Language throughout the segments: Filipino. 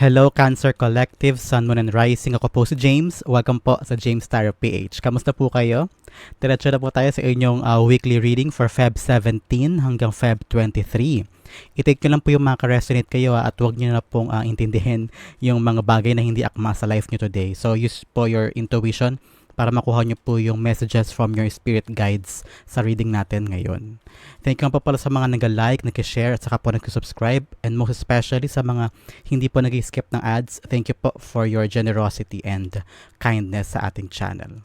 Hello Cancer Collective, Sun, Moon, and Rising. Ako po si James. Welcome po sa James Tarot PH. Kamusta po kayo? Diretso na po tayo sa inyong uh, weekly reading for Feb 17 hanggang Feb 23. I-take nyo lang po yung mga ka-resonate kayo ah, at huwag nyo na pong uh, intindihin yung mga bagay na hindi akma sa life nyo today. So use po your intuition para makuha nyo po yung messages from your spirit guides sa reading natin ngayon. Thank you po pala sa mga nag-like, nag-share at saka po nag-subscribe and most especially sa mga hindi po nag-skip ng ads. Thank you po for your generosity and kindness sa ating channel.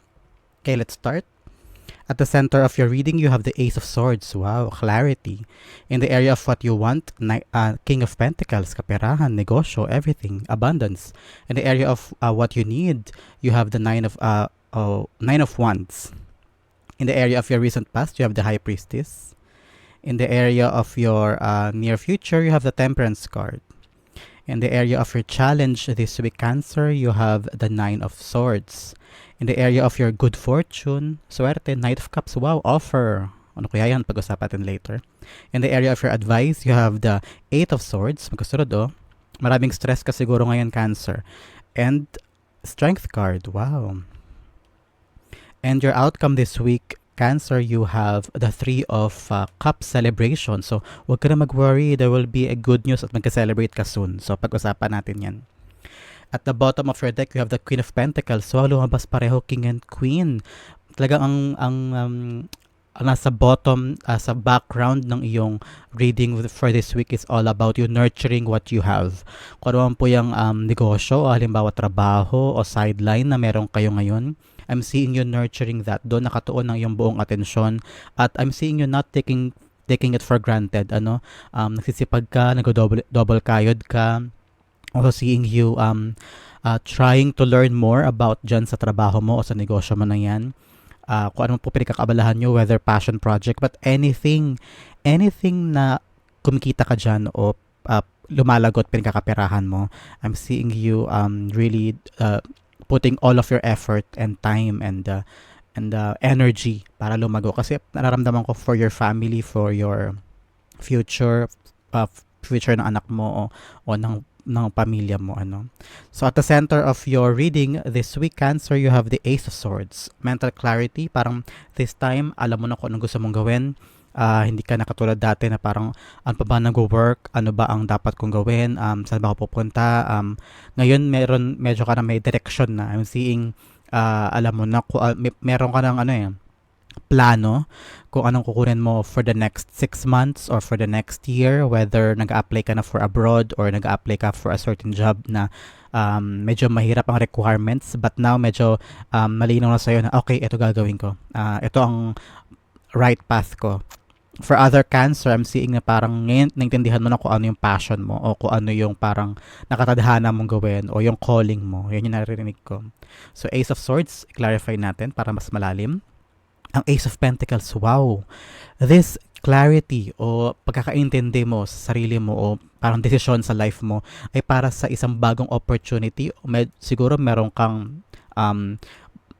Okay, let's start. At the center of your reading, you have the Ace of Swords. Wow, clarity. In the area of what you want, uh, King of Pentacles, kaperahan, negosyo, everything, abundance. In the area of uh, what you need, you have the Nine of uh, oh, Nine of Wands. In the area of your recent past, you have the High Priestess. In the area of your uh, near future, you have the Temperance card. In the area of your challenge this week, Cancer, you have the Nine of Swords. In the area of your good fortune, swerte, Knight of Cups, wow, offer. Ano kaya yan? Pag-usapan natin later. In the area of your advice, you have the Eight of Swords. Magkasunod, oh. Maraming stress ka siguro ngayon, Cancer. And Strength card, wow. And your outcome this week, Cancer, you have the Three of uh, Cups celebration. So, huwag ka na mag-worry. There will be a good news at magka-celebrate ka soon. So, pag-usapan natin yan. At the bottom of your deck, you have the Queen of Pentacles. So, lumabas pareho King and Queen. Talagang ang, ang um, nasa bottom, uh, sa background ng iyong reading for this week is all about you nurturing what you have. Kung ano po yung um, negosyo, halimbawa trabaho o sideline na meron kayo ngayon, I'm seeing you nurturing that. Doon. Nakatuon ng iyong buong atensyon. At I'm seeing you not taking taking it for granted ano? Um nagsisipag ka nag-double double kayod ka. Also seeing you um uh, trying to learn more about dyan sa trabaho mo o sa negosyo mo na yan. Uh, kung ano po pinagkakabalahan nyo whether passion project but anything anything na kumikita ka dyan o uh, lumalagot pinagkakaperahan mo I'm seeing you um really uh, putting all of your effort and time and uh, and uh, energy para lumago kasi nararamdaman ko for your family for your future uh, future ng anak mo o, o ng ng pamilya mo ano. So at the center of your reading this week Cancer you have the Ace of Swords. Mental clarity parang this time alam mo na kung anong gusto mong gawin uh, hindi ka na katulad dati na parang ano pa ba nag-work, ano ba ang dapat kong gawin, um, saan ba ako pupunta. Um, ngayon meron medyo ka na may direction na. I'm seeing uh, alam mo na uh, may, meron ka ng ano eh plano kung anong kukunin mo for the next 6 months or for the next year whether nag-apply ka na for abroad or nag-apply ka for a certain job na um, medyo mahirap ang requirements but now medyo um, malinaw na sa'yo na okay, ito gagawin ko. Uh, ito ang right path ko for other cancer, I'm seeing na parang ngayon naintindihan mo na kung ano yung passion mo o kung ano yung parang nakatadhana mong gawin o yung calling mo. Yan yung naririnig ko. So Ace of Swords, clarify natin para mas malalim. Ang Ace of Pentacles, wow. This clarity o pagkakaintindi mo sa sarili mo o parang desisyon sa life mo ay para sa isang bagong opportunity. Med, siguro meron kang um,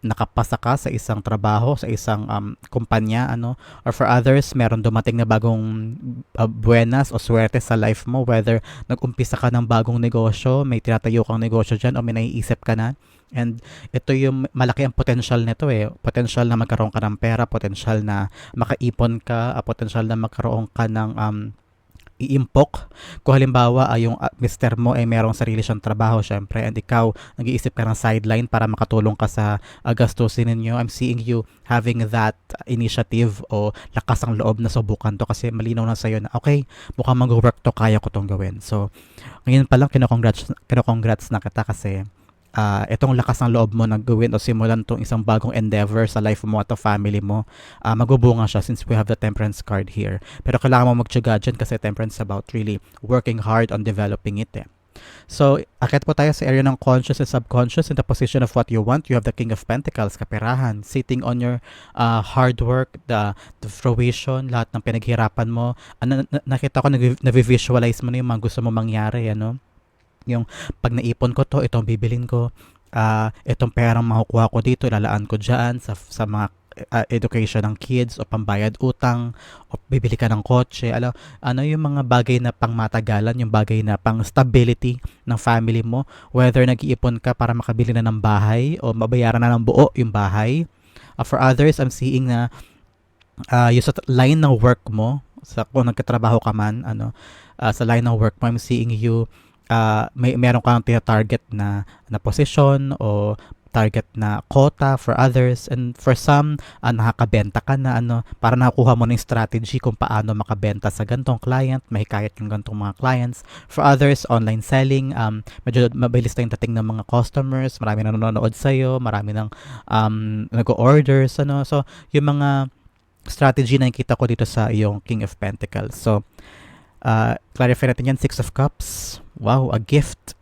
nakapasa ka sa isang trabaho, sa isang um, kumpanya, ano, or for others, meron dumating na bagong uh, buenas o swerte sa life mo, whether nag-umpisa ka ng bagong negosyo, may tinatayo kang negosyo dyan, o may naiisip ka na. And ito yung malaki ang potential nito eh. Potential na magkaroon ka ng pera, potential na makaipon ka, uh, potential na magkaroon ka ng um, iimpok. Kung halimbawa ay yung uh, mister mo ay merong sarili siyang trabaho syempre and ikaw nag-iisip ka ng sideline para makatulong ka sa uh, gastusin ninyo. I'm seeing you having that initiative o lakas ang loob na subukan to kasi malinaw na sa'yo na okay, mukhang mag-work to, kaya ko tong gawin. So, ngayon pa lang kino-congrats, kino-congrats na kita kasi uh, itong lakas ng loob mo na gawin o simulan tong isang bagong endeavor sa life mo at sa family mo, uh, magbubunga siya since we have the temperance card here. Pero kailangan mo magtyaga dyan kasi temperance about really working hard on developing it eh. So, akit po tayo sa area ng conscious and subconscious in the position of what you want. You have the King of Pentacles, kaperahan, sitting on your uh, hard work, the, the fruition, lahat ng pinaghirapan mo. Ano, nakita ko, nag-visualize mo na yung mga gusto mo mangyari, ano? Yung pag naipon ko to, itong bibilin ko. Uh, itong perang makukuha ko dito, ilalaan ko dyan sa, sa mga uh, education ng kids o pambayad utang o bibili ka ng kotse. Ano, ano yung mga bagay na pangmatagalan, yung bagay na pang stability ng family mo. Whether nag-iipon ka para makabili na ng bahay o mabayaran na ng buo yung bahay. Uh, for others, I'm seeing na uh, yung sa line ng work mo, sa kung nagkatrabaho ka man, ano, uh, sa line ng work mo, I'm seeing you uh, may meron kang tina-target na na position o target na quota for others and for some uh, nakakabenta ka na ano para nakuha mo ng strategy kung paano makabenta sa gantong client mahikayat yung gantong mga clients. For others online selling um medyo mabilis tayong dating ng mga customers marami na nanonood sa iyo marami nang um nag-orders ano. So yung mga strategy na nakita ko dito sa iyong King of Pentacles. So uh, clarify natin yan Six of Cups wow a gift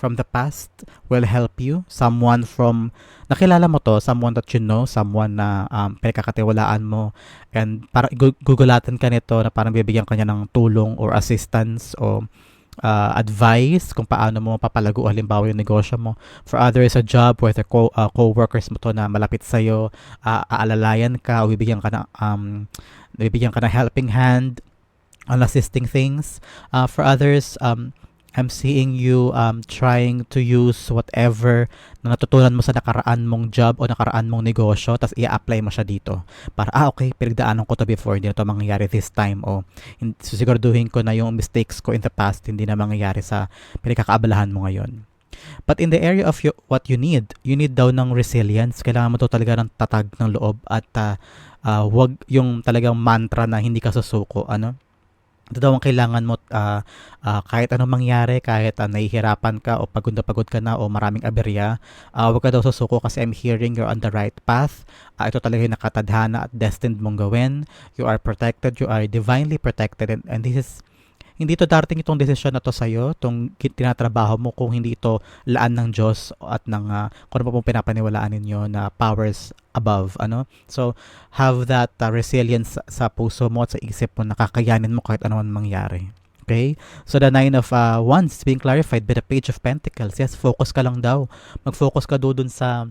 from the past will help you. Someone from, nakilala mo to, someone that you know, someone na um, pinagkakatiwalaan mo. And para gugulatan ka nito na parang bibigyan ka niya ng tulong or assistance o uh, advice kung paano mo papalago halimbawa yung negosyo mo. For others, a job where the co- uh, co-workers mo to na malapit sa'yo, uh, aalalayan ka, o bibigyan ka ng, um, bibigyan ka ng helping hand on assisting things. Uh, for others, um, I'm seeing you um, trying to use whatever na natutunan mo sa nakaraan mong job o nakaraan mong negosyo tapos i-apply mo siya dito. Para, ah okay, pinagdaanan ko to before, hindi na to mangyayari this time o susiguraduhin ko na yung mistakes ko in the past hindi na mangyayari sa pinagkakaabalahan mo ngayon. But in the area of you, what you need, you need daw ng resilience. Kailangan mo to talaga ng tatag ng loob at uh, uh, wag yung talagang mantra na hindi ka susuko. Ano? Ito daw ang kailangan mo uh, uh, kahit anong mangyari, kahit uh, nahihirapan ka o pagod na pagod ka na o maraming aberya, uh, huwag ka daw susuko kasi I'm hearing you're on the right path. Uh, ito talaga yung nakatadhana at destined mong gawin. You are protected, you are divinely protected and, and this is hindi to darating itong desisyon na to sa iyo, itong tinatrabaho mo kung hindi ito laan ng Diyos at ng uh, kung ano pa pong pinapaniwalaan ninyo na powers above, ano? So, have that uh, resilience sa puso mo at sa isip mo, nakakayanin mo kahit ano man mangyari. Okay? So, the Nine of uh, Wands being clarified by the Page of Pentacles. Yes, focus ka lang daw. Mag-focus ka doon sa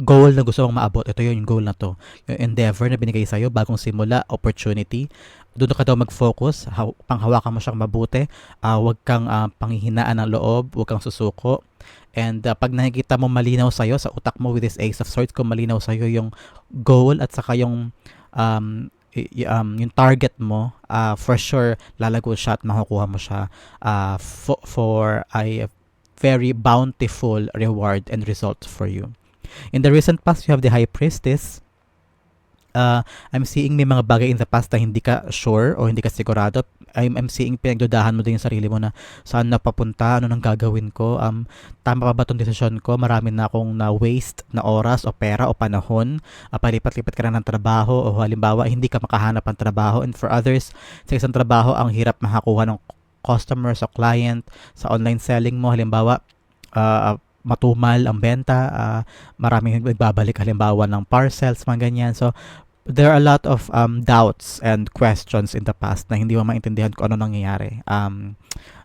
goal na gusto mong maabot. Ito yun, yung goal na to. Yung endeavor na binigay sa'yo, bagong simula, opportunity. Doon ka daw mag-focus, ha- panghawakan mo siyang mabuti. Uh, huwag kang uh, panghihinaan ng loob, huwag kang susuko. And uh, pag nakikita mo malinaw sa'yo, sa utak mo with this Ace of Swords, kung malinaw sa'yo yung goal at saka yung um, y- um, yung target mo, uh, for sure, lalago siya at makukuha mo siya uh, for, for a very bountiful reward and result for you. In the recent past, you have the High Priestess. Uh, I'm seeing may mga bagay in the past na hindi ka sure o hindi ka sigurado. I'm, I'm seeing pinagdudahan mo din yung sarili mo na saan na papunta, ano nang gagawin ko, um, tama pa ba itong desisyon ko, marami na akong na waste na oras o pera o panahon, uh, palipat-lipat ka na ng trabaho o halimbawa hindi ka makahanap ng trabaho and for others, sa isang trabaho ang hirap makakuha ng customers o client sa online selling mo, halimbawa uh, matumal ang benta, uh, maraming nagbabalik halimbawa ng parcels, mga ganyan. So, there are a lot of um, doubts and questions in the past na hindi mo maintindihan kung ano nangyayari. Um,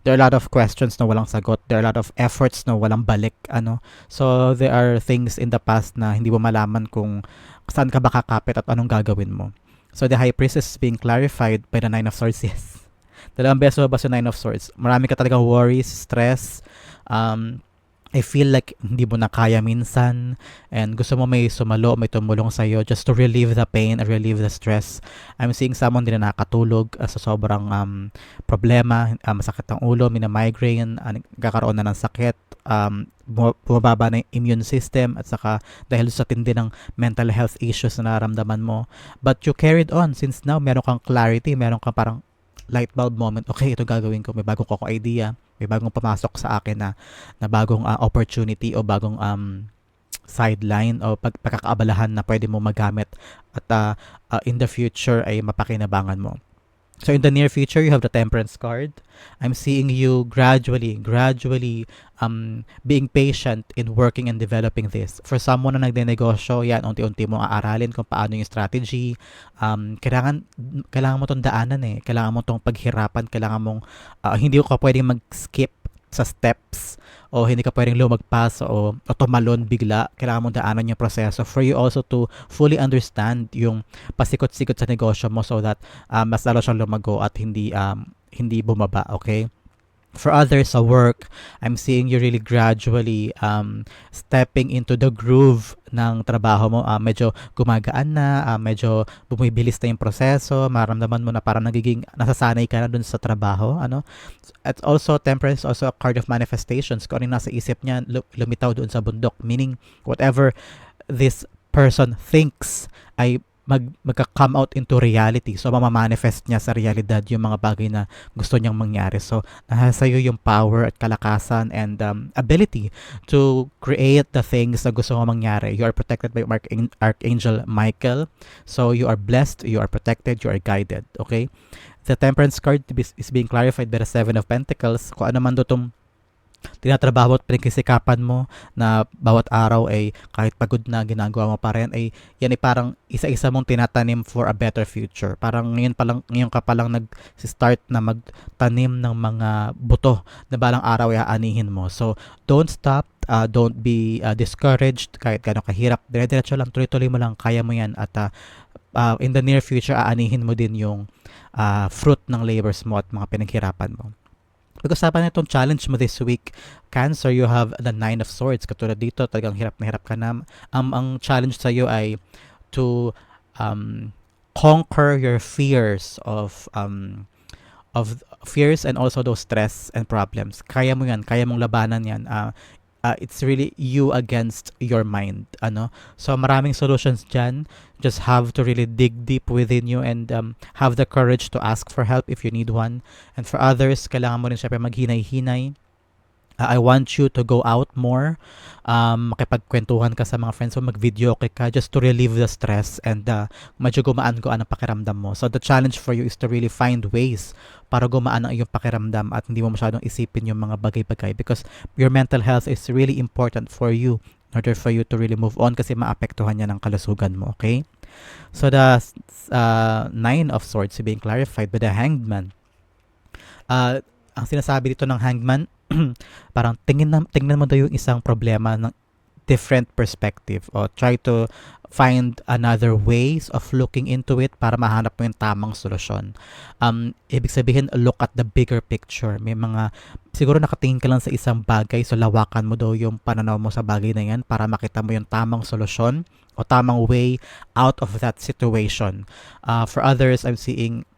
there are a lot of questions na walang sagot. There are a lot of efforts na walang balik. Ano. So, there are things in the past na hindi mo malaman kung saan ka ba kakapit at anong gagawin mo. So, the High Priestess is being clarified by the Nine of Swords. Yes. Dalawang beso ba sa Nine of Swords? Marami ka talagang worries, stress, um, I feel like hindi mo na kaya minsan and gusto mo may sumalo, may tumulong sa iyo just to relieve the pain and relieve the stress. I'm seeing someone din na nakatulog uh, sa sobrang um, problema, uh, masakit ang ulo, may migraine, uh, nagkakaroon na ng sakit, um, bumababa na yung immune system at saka dahil sa tindi ng mental health issues na naramdaman mo. But you carried on since now meron kang clarity, meron kang parang light bulb moment, okay, ito gagawin ko, may bagong ko idea, may bagong pumasok sa akin na, na bagong uh, opportunity o bagong um, sideline o pag, pagkakaabalahan na pwede mo magamit at uh, uh, in the future ay mapakinabangan mo. So in the near future, you have the temperance card. I'm seeing you gradually, gradually um, being patient in working and developing this. For someone na nagde-negosyo, yan, unti-unti mo aaralin kung paano yung strategy. Um, kailangan, kailangan mo tong daanan eh. Kailangan mo tong paghirapan. Kailangan mong, uh, hindi ka pwedeng mag-skip sa steps o hindi ka pwedeng lumagpas o, o tumalon bigla. Kailangan mong daanan yung proseso for you also to fully understand yung pasikot-sikot sa negosyo mo so that um, mas lalo siyang lumago at hindi um, hindi bumaba, okay? For others sa work, I'm seeing you really gradually um, stepping into the groove ng trabaho mo. Uh, medyo gumagaan na, uh, medyo bumibilis na yung proseso, maramdaman mo na parang nagiging nasasanay ka na dun sa trabaho. Ano? At also, temperance also a card of manifestations. Kung ano nasa isip niya, lumitaw doon sa bundok. Meaning, whatever this person thinks ay mag, magka-come out into reality. So, mamamanifest niya sa realidad yung mga bagay na gusto niyang mangyari. So, nasa iyo yung power at kalakasan and um, ability to create the things na gusto mo mangyari. You are protected by Archangel Michael. So, you are blessed, you are protected, you are guided. Okay? The temperance card is being clarified by the Seven of Pentacles. Kung ano man do itong tinatrabaho at pinagkisikapan mo na bawat araw ay kahit pagod na ginagawa mo pa rin ay yan ay parang isa-isa mong tinatanim for a better future. Parang ngayon pa lang ngayon ka pa lang nag-start na magtanim ng mga buto na balang araw ay aanihin mo. So don't stop, uh, don't be uh, discouraged kahit gaano kahirap. Dire-diretso lang, tuloy-tuloy mo lang, kaya mo yan at uh, uh, in the near future aanihin mo din yung uh, fruit ng labors mo at mga pinaghirapan mo. Pag-usapan na itong challenge mo this week, Cancer, you have the Nine of Swords. Katulad dito, talagang hirap na hirap ka na. Um, ang challenge sa iyo ay to um, conquer your fears of um, of fears and also those stress and problems. Kaya mo yan, kaya mong labanan yan. Uh, uh, it's really you against your mind ano? So maraming solutions dyan. Just have to really dig deep within you and um, have the courage to ask for help if you need one. And for others kailangan mo rin syempre maghinay-hinay uh, I want you to go out more, um, makipagkwentuhan ka sa mga friends mo, mag-video okay ka just to relieve the stress and uh, medyo gumaan ko ang pakiramdam mo. So the challenge for you is to really find ways para gumaan ang iyong pakiramdam at hindi mo masyadong isipin yung mga bagay-bagay because your mental health is really important for you in order for you to really move on kasi maapektuhan niya ng kalusugan mo, okay? So the uh, nine of swords being clarified by the hanged man. Uh, ang sinasabi dito ng hangman, parang tingin na, tingnan mo daw yung isang problema ng different perspective or try to find another ways of looking into it para mahanap mo yung tamang solusyon. Um, ibig sabihin, look at the bigger picture. May mga, siguro nakatingin ka lang sa isang bagay, so lawakan mo daw yung pananaw mo sa bagay na yan para makita mo yung tamang solusyon o tamang way out of that situation. Uh, for others, I'm seeing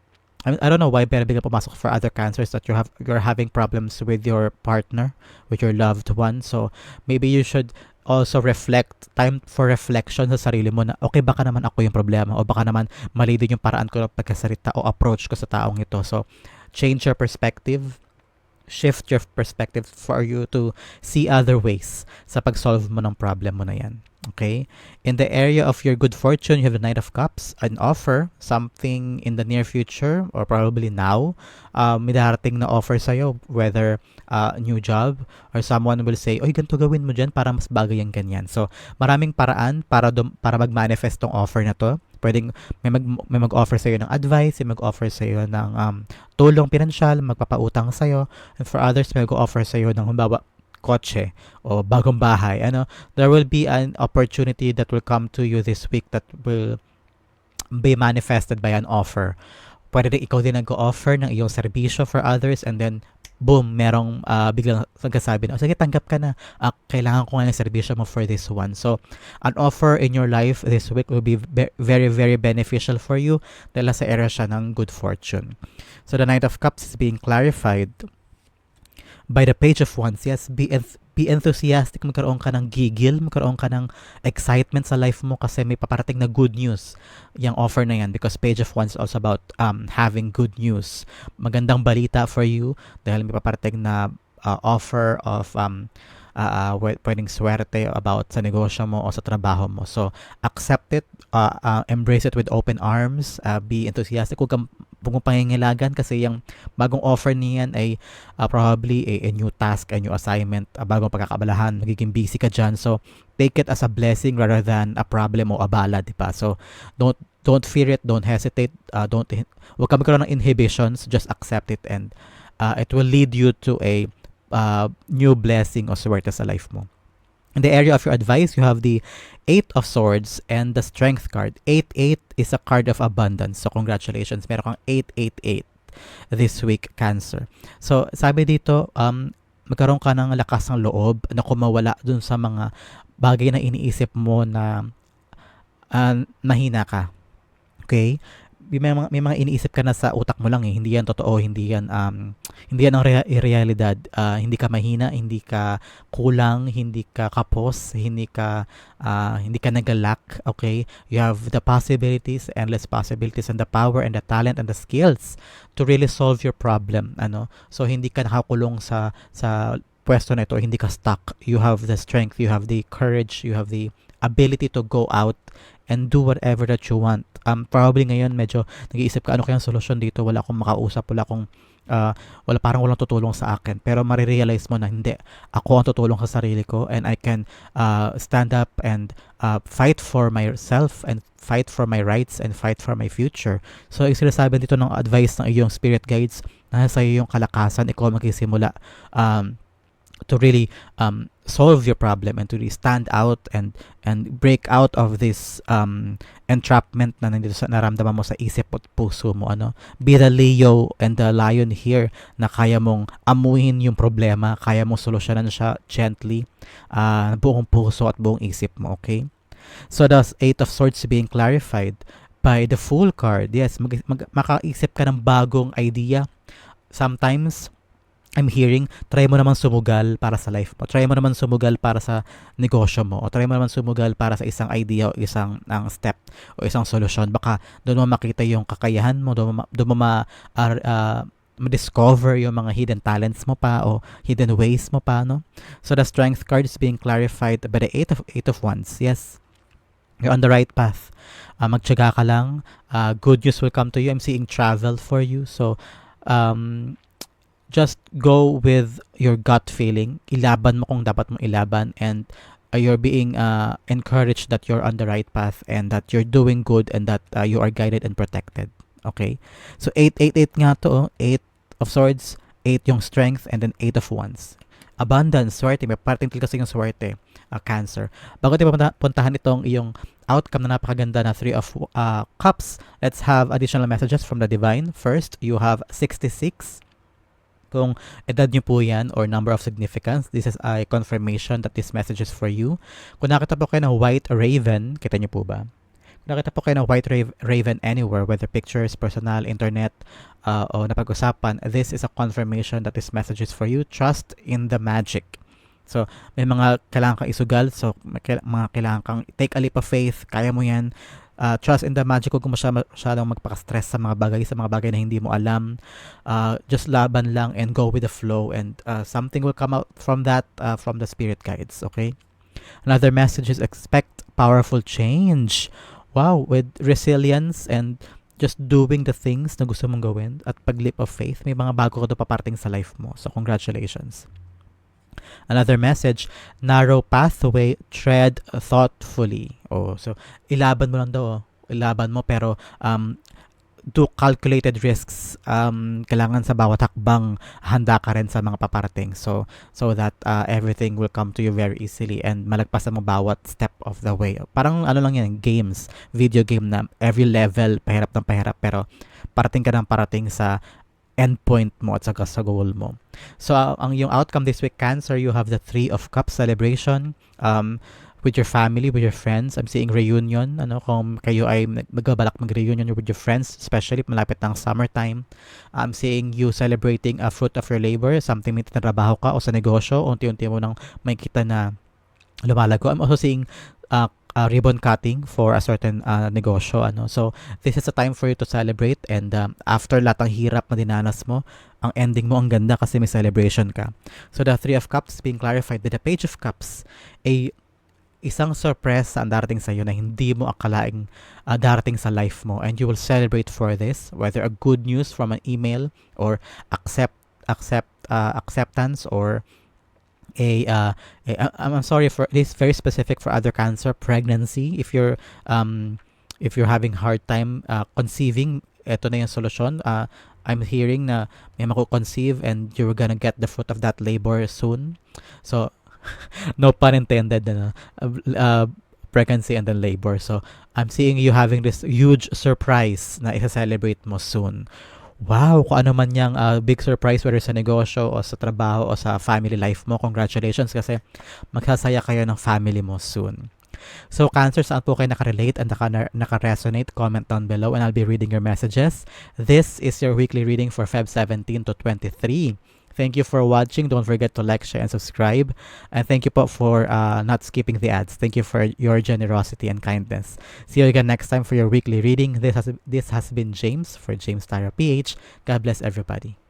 I, I don't know why pero bigla pumasok for other cancers that you have you're having problems with your partner, with your loved one. So maybe you should also reflect, time for reflection sa sarili mo na okay baka naman ako yung problema o baka naman mali din yung paraan ko ng pagkasalita o approach ko sa taong ito. So change your perspective, shift your perspective for you to see other ways sa pag-solve mo ng problem mo na yan. Okay? In the area of your good fortune, you have the Knight of Cups, an offer, something in the near future or probably now. Um, may darating na offer sa'yo, whether uh, new job or someone will say, oy, ganito gawin mo dyan para mas bagay yung ganyan. So, maraming paraan para, dum- para mag-manifest tong offer na to. Pwedeng may, mag, may mag-offer sa'yo ng advice, may mag-offer sa'yo ng um, tulong pinansyal, magpapautang sa'yo. And for others, may mag-offer sa'yo ng humbawa, kotse o bagong bahay, ano, there will be an opportunity that will come to you this week that will be manifested by an offer. Pwede rin ikaw din nag-offer ng iyong serbisyo for others and then boom, merong uh, biglang nagkasabi na, sige, tanggap ka na. Uh, kailangan ko nga ng serbisyo mo for this one. So, an offer in your life this week will be very, very beneficial for you dahil sa area siya ng good fortune. So, the Knight of Cups is being clarified by the page of wands. Yes, be, enth- be enthusiastic, magkaroon ka ng gigil, magkaroon ka ng excitement sa life mo kasi may paparating na good news yung offer na yan because page of wands is also about um, having good news. Magandang balita for you dahil may paparating na uh, offer of um, uh, uh, pwedeng swerte about sa negosyo mo o sa trabaho mo. So, accept it, uh, uh, embrace it with open arms, uh, be enthusiastic. Huwag kang pangingilagan kasi yung bagong offer niyan ay uh, probably a, a new task, a new assignment, a bagong pagkakabalahan, magiging busy ka dyan. So, take it as a blessing rather than a problem o abala, di ba? So, don't don't fear it, don't hesitate, uh, don't huwag ka magkaroon ng inhibitions, just accept it and uh, it will lead you to a uh, new blessing o swerte sa life mo. In the area of your advice, you have the Eight of Swords and the Strength card. 8-8 is a card of abundance. So congratulations, meron kang 888 this week, Cancer. So sabi dito, um, magkaroon ka ng lakas ng loob na kumawala dun sa mga bagay na iniisip mo na uh, nahina ka. Okay? May mga, may mga iniisip ka na sa utak mo lang eh. Hindi yan totoo, hindi yan um, hindi yan ang rea- realidad. Uh, hindi ka mahina, hindi ka kulang, hindi ka kapos, hindi ka uh, hindi ka nagalak, okay? You have the possibilities, endless possibilities and the power and the talent and the skills to really solve your problem, ano? So hindi ka nakakulong sa sa pwesto na ito, hindi ka stuck. You have the strength, you have the courage, you have the ability to go out and do whatever that you want. Um, probably ngayon medyo nag-iisip ka ano kayang solusyon dito, wala akong makausap, wala akong uh, wala parang walang tutulong sa akin. Pero marirealize mo na hindi, ako ang tutulong sa sarili ko and I can uh, stand up and uh, fight for myself and fight for my rights and fight for my future. So, yung sinasabi dito ng advice ng iyong spirit guides, nasa iyo yung kalakasan, ikaw magsisimula um, to really um, solve your problem and to really stand out and and break out of this um, entrapment na nandito sa naramdaman mo sa isip at puso mo ano? Be the Leo and the lion here na kaya mong amuhin yung problema kaya mong solusyonan siya gently uh, buong puso at buong isip mo okay? So the eight of swords being clarified by the fool card. Yes mag, mag, makaisip ka ng bagong idea. Sometimes I'm hearing, try mo naman sumugal para sa life mo. Try mo naman sumugal para sa negosyo mo. O try mo naman sumugal para sa isang idea o isang ang step o isang solusyon. Baka doon mo makita yung kakayahan mo, doon mo, doon mo ma, uh, uh, ma-discover yung mga hidden talents mo pa o hidden ways mo pa, no? So the strength card is being clarified by the eight of, eight of wands. Yes, you're on the right path. Uh, magtyaga ka lang. Uh, good news will come to you. I'm seeing travel for you. So, um, just go with your gut feeling. Ilaban mo kung dapat mong ilaban and uh, you're being uh, encouraged that you're on the right path and that you're doing good and that uh, you are guided and protected. Okay? So 888 nga to, oh. 8 of swords, 8 yung strength and then 8 of wands. Abundance, swerte. May parting kasi yung swerte, uh, cancer. Bago tayo puntahan itong iyong outcome na napakaganda na 3 of uh, cups, let's have additional messages from the divine. First, you have 66 kung edad nyo po yan or number of significance, this is a confirmation that this message is for you. Kung nakita po kayo ng white raven, kita nyo po ba? Kung nakita po kayo ng white raven anywhere, whether pictures, personal, internet, uh, o napag-usapan, this is a confirmation that this message is for you. Trust in the magic. So, may mga kailangan kang isugal. So, may mga kailangan kang take a leap of faith. Kaya mo yan uh, trust in the magic, huwag mo masyadong, masyadong magpaka-stress sa mga bagay, sa mga bagay na hindi mo alam. Uh, just laban lang and go with the flow and uh, something will come out from that, uh, from the spirit guides, okay? Another message is expect powerful change. Wow, with resilience and just doing the things na gusto mong gawin at paglip of faith, may mga bago ka doon paparting sa life mo. So, congratulations. Another message, narrow pathway, tread thoughtfully. Oh, so ilaban mo lang daw, oh. ilaban mo pero um do calculated risks. Um, kailangan sa bawat hakbang handa ka rin sa mga paparating. So, so that uh, everything will come to you very easily and malagpasan mo bawat step of the way. Parang ano lang yan, games, video game na every level, pahirap ng pahirap, pero parating ka ng parating sa endpoint mo at saka sa goal mo. So, uh, ang yung outcome this week, Cancer, you have the Three of Cups celebration um, with your family, with your friends. I'm seeing reunion. Ano, kung kayo ay magbabalak mag-reunion with your friends, especially malapit ng summertime. I'm seeing you celebrating a fruit of your labor, something may trabaho ka o sa negosyo, unti-unti mo nang may kita na lumalago. I'm also seeing uh, uh, ribbon cutting for a certain uh, negosyo ano. So this is a time for you to celebrate and um, after lahat ng hirap na dinanas mo ang ending mo ang ganda kasi may celebration ka. So the three of cups being clarified with the page of cups a isang surprise ang darating sa iyo na hindi mo akalaing uh, darating sa life mo. And you will celebrate for this whether a good news from an email or accept accept uh, acceptance or a, uh, a I'm sorry for this very specific for other cancer pregnancy if you're um if you're having hard time uh, conceiving ito na yung solusyon uh, I'm hearing na may makukonceive and you're gonna get the fruit of that labor soon. So, no pun intended, ano, uh, uh, pregnancy and then labor. So, I'm seeing you having this huge surprise na isa-celebrate mo soon. Wow, kung ano man yung uh, big surprise whether sa negosyo o sa trabaho o sa family life mo, congratulations kasi magsasaya kayo ng family mo soon. So, Cancer, saan po kayo nakarelate and naka, naka-resonate? Comment down below and I'll be reading your messages. This is your weekly reading for Feb 17 to 23. Thank you for watching. Don't forget to like, share, and subscribe. And thank you po for uh, not skipping the ads. Thank you for your generosity and kindness. See you again next time for your weekly reading. This has this has been James for James Tyra PH. God bless everybody.